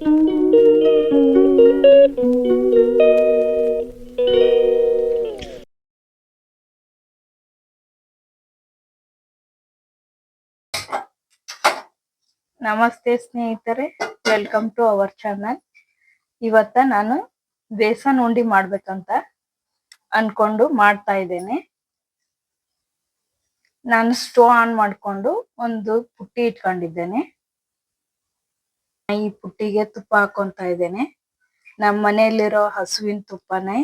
ನಮಸ್ತೆ ಸ್ನೇಹಿತರೆ welcome to our channel ಇವತ್ತ ನಾನು ಬೇಸನ್ ಉಂಡಿ ಮಾಡ್ಬೇಕಂತ ಅನ್ಕೊಂಡು ಮಾಡ್ತಾ ಇದ್ದೇನೆ. ನಾನು ಸ್ಟೋವ್ ಆನ್ ಮಾಡಿಕೊಂಡು ಒಂದು ಪುಟ್ಟಿ ಇಟ್ಕೊಂಡಿದ್ದೇನೆ. ಈ ಪುಟ್ಟಿಗೆ ತುಪ್ಪ ಹಾಕೊಂತ ಇದ್ದೇನೆ. ನಮ್ಮ ಮನೆಯಲ್ಲಿರೋ ಹಸುವಿನ ತುಪ್ಪನೇ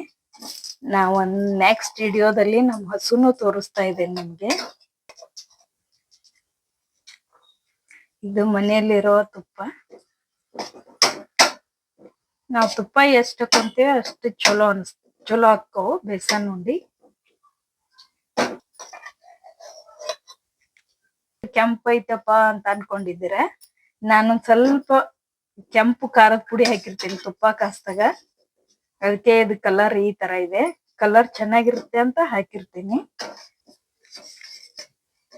ನಾ ಒಂದ್ ನೆಕ್ಸ್ಟ್ ವಿಡಿಯೋದಲ್ಲಿ ನಮ್ ಹಸುನು ತೋರಿಸ್ತಾ ಇದ್ದೇನೆ ನಿಮ್ಗೆ. ಇದು ಮನೆಯಲ್ಲಿರೋ ತುಪ್ಪ. ನಾವ್ ತುಪ್ಪ ಎಷ್ಟು ಹಾಕೊಂತೀವಿ ಅಷ್ಟು ಚಲೋ ಅನ್ಸ್, ಚಲೋ ಹಾಕೋ ಬೇಸನ್ ಉಂಡಿ. ಕೆಂಪೈತಪ್ಪ ಅಂತ ಅನ್ಕೊಂಡಿದ್ದೀರ? ನಾನೊಂದ್ ಸ್ವಲ್ಪ ಕೆಂಪು ಖಾರದ ಪುಡಿ ಹಾಕಿರ್ತೀನಿ ತುಪ್ಪ ಕಾಸ್ದಾಗ. ಅದಕ್ಕೆ ಇದು ಕಲರ್ ಈ ತರ ಇದೆ. ಕಲರ್ ಚೆನ್ನಾಗಿರುತ್ತೆ ಅಂತ ಹಾಕಿರ್ತೀನಿ.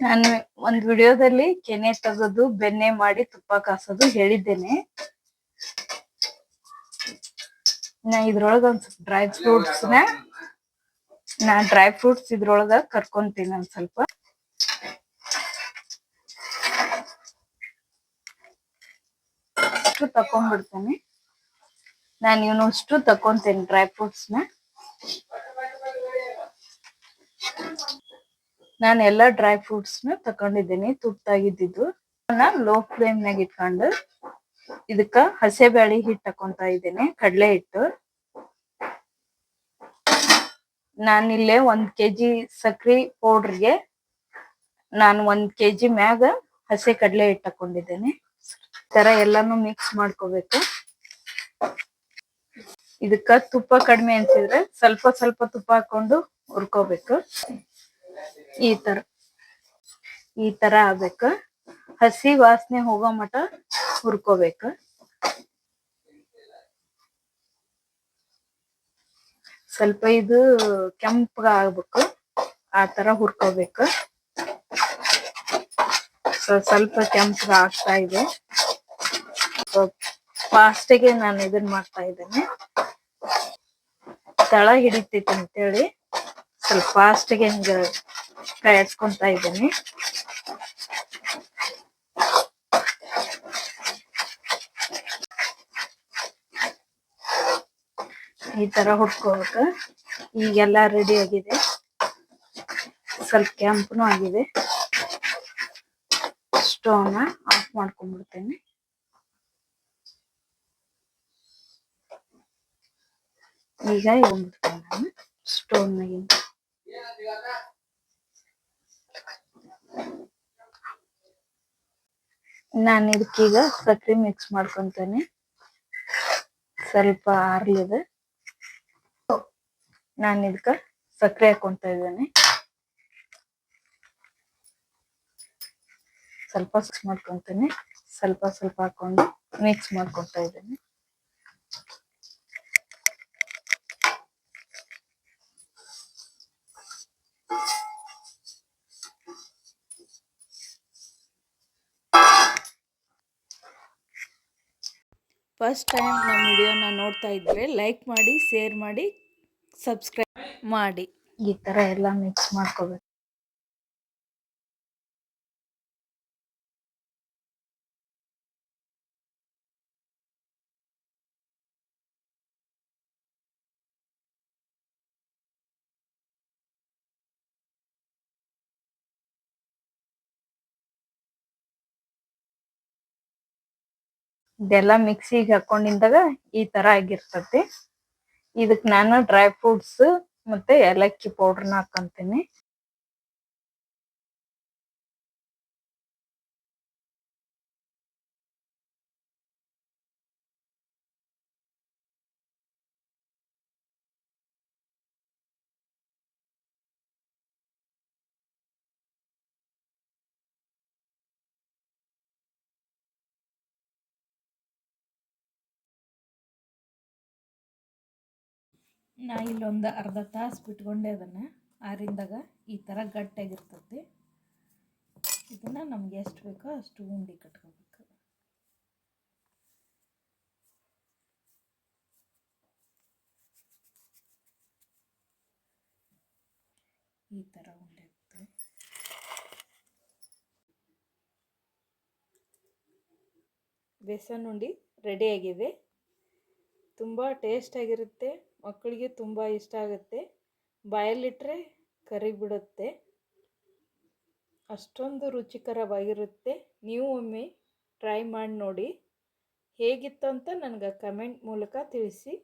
ನಾನು ಒಂದ್ ವಿಡಿಯೋದಲ್ಲಿ ಕೆನೆ ತೆಗೆದು, ಬೆಣ್ಣೆ ಮಾಡಿ ತುಪ್ಪ ಕಾಸೋದು ಹೇಳಿದ್ದೇನೆ. ನಾ ಇದ್ರೊಳಗ ಒಂದ್ ಸ್ವಲ್ಪ ಡ್ರೈ ಫ್ರೂಟ್ಸ್ನ, ನಾ ಡ್ರೈ ಫ್ರೂಟ್ಸ್ ಇದ್ರೊಳಗ ಕರ್ಕೊಂತೀನಿ ಒಂದ್ ಸ್ವಲ್ಪ. ಅಷ್ಟು ತಕೊಂಡ್ಬಿಡ್ತೇನೆ. ನಾನು ಇವನು ಅಷ್ಟು ತಕೊಂತೇನೆ ಡ್ರೈ ಫ್ರೂಟ್ಸ್ ನಾನು ಎಲ್ಲ ಡ್ರೈ ಫ್ರೂಟ್ಸ್ನ ತಕೊಂಡಿದ್ದೀನಿ ತುಟ್ಟಾಗಿದ್ದು ಲೋ ಫ್ಲೇಮ್ ನಾಗ ಇಟ್ಕೊಂಡು ಇದಕ್ಕ ಹಸೆ ಬ್ಯಾಳಿ ಹಿಟ್ಟು ತಕೊಂತ ಇದ್ದೇನೆ, ಕಡಲೆ ಹಿಟ್ಟು. ನಾನಿಲ್ಲೇ ಒಂದ್ ಕೆಜಿ ಸಕ್ರಿ ಪೌಡ್ರಿಗೆ ನಾನು ಒಂದ್ ಕೆಜಿ ಮ್ಯಾಗ ಹಸೆ ಕಡಲೆ ಹಿಟ್ಟು ತಕೊಂಡಿದ್ದೇನೆ. ತರ ಎಲ್ಲಾನು ಮಿಕ್ಸ್ ಮಾಡ್ಕೋಬೇಕು. ಇದಕ್ಕ ತುಪ್ಪ ಕಡಿಮೆ ಅನ್ಸಿದ್ರೆ ಸ್ವಲ್ಪ ಸ್ವಲ್ಪ ತುಪ್ಪ ಹಾಕೊಂಡು ಹುರ್ಕೋಬೇಕು. ಈ ತರ. ಈ ತರ ಆಗ್ಬೇಕು. ಹಸಿ ವಾಸನೆ ಹೋಗೋ ಮಟ ಹುರ್ಕೋಬೇಕು. ಸ್ವಲ್ಪ ಇದು ಕೆಂಪಗ ಆಗ್ಬೇಕು. ಆ ತರ ಹುರ್ಕೋಬೇಕು. ಸ್ವಲ್ಪ ಕೆಂಪಗ ಆಗ್ತಾ ಇದೆ. ಫಾಸ್ಟಿಗೆ ನಾನು ಇದನ್ನ ಮಾಡ್ತಾ ಇದ್ದೇನೆ. ತಳ ಹಿಡಿತೈತಿ ಅಂತೇಳಿ ಸ್ವಲ್ಪ ಫಾಸ್ಟ್ ಫಾಸ್ಟಿಗೆ ಹಿಂಗ ಕಾಯಿಸ್ಕೊಂತ ಇದ್ದೇನೆ. ಈ ತರ ಹುಡ್ಕೋಬೇಕು ಈಗೆಲ್ಲ ರೆಡಿ ಆಗಿದೆ. ಸ್ವಲ್ಪ ಕೆಂಪನು ಆಗಿದೆ. ಸ್ಟೋವ್ನ ಆಫ್ ಮಾಡ್ಕೊಂಡ್ಬಿಡ್ತೇನೆ. ಈಗ ಸ್ಟೋನ್ ನಾನು ಸ್ಟೋವ್ನಾಗಿನ ನಾನು ಇದಕ್ಕೀಗ ಸಕ್ಕರೆ ಮಿಕ್ಸ್ ಮಾಡ್ಕೊಂತೇನೆ. ಸ್ವಲ್ಪ ಆರ್ಲಿದೆ. ನಾನು ಇದಕ್ಕ ಸಕ್ಕರೆ ಹಾಕೊಂತ ಇದ್ದೇನೆ. ಸ್ವಲ್ಪ ಮಿಕ್ಸ್ ಮಾಡ್ಕೊಂತೇನೆ. ಸ್ವಲ್ಪ ಸ್ವಲ್ಪ ಹಾಕೊಂಡು ಮಿಕ್ಸ್ ಮಾಡ್ಕೊಂತ ಇದ್ದೇನೆ. ಫಸ್ಟ್ ಟೈಮ್ ನಮ್ಮ ವಿಡಿಯೋನ ನೋಡ್ತಾ ಇದ್ರೆ ಲೈಕ್ ಮಾಡಿ ಶೇರ್ ಮಾಡಿ ಸಬ್ಸ್ಕ್ರೈಬ್ ಮಾಡಿ. ಈ ತರ ಎಲ್ಲ ಮಿಕ್ಸ್ ಮಾಡ್ಕೋಬೇಕು. ಇದೆಲ್ಲ ಮಿಕ್ಸಿಗೆ ಹಾಕೊಂಡಿದ್ದಾಗ ಈ ತರ ಆಗಿರ್ತತಿ. ಇದಕ್ ನಾನು ಡ್ರೈ ಫ್ರೂಟ್ಸ್ ಮತ್ತೆ ಏಲಕ್ಕಿ ಪೌಡರ್ನ ಹಾಕಂತೀನಿ. ನಾ ಇಲ್ಲೊಂದು ಅರ್ಧ ತಾಸು ಬಿಟ್ಕೊಂಡೆ ಅದನ್ನು. ಆರಿಂದಾಗ ಈ ಥರ ಗಟ್ಟಿಯಾಗಿರ್ತೈತಿ. ಇದನ್ನು ನಮ್ಗೆ ಎಷ್ಟು ಬೇಕೋ ಅಷ್ಟು ಉಂಡೆ ಕಟ್ಕೋಬೇಕು. ಈ ಥರ ಉಂಡೆ ಬೇಸನ್ ಉಂಡೆ ರೆಡಿಯಾಗಿದೆ ತುಂಬ ಟೇಸ್ಟಾಗಿರುತ್ತೆ ಮಕ್ಕಳಿಗೆ ತುಂಬ ಇಷ್ಟ ಆಗುತ್ತೆ. ಬಾಯಲ್ಲಿಟ್ಟರೆ ಕರಿಬಿಡುತ್ತೆ ಅಷ್ಟೊಂದು ರುಚಿಕರವಾಗಿರುತ್ತೆ. ನೀವು ಒಮ್ಮೆ ಟ್ರೈ ಮಾಡಿ ನೋಡಿ. ಹೇಗಿತ್ತು ಅಂತ ನನಗೆ ಕಮೆಂಟ್ ಮೂಲಕ ತಿಳಿಸಿ.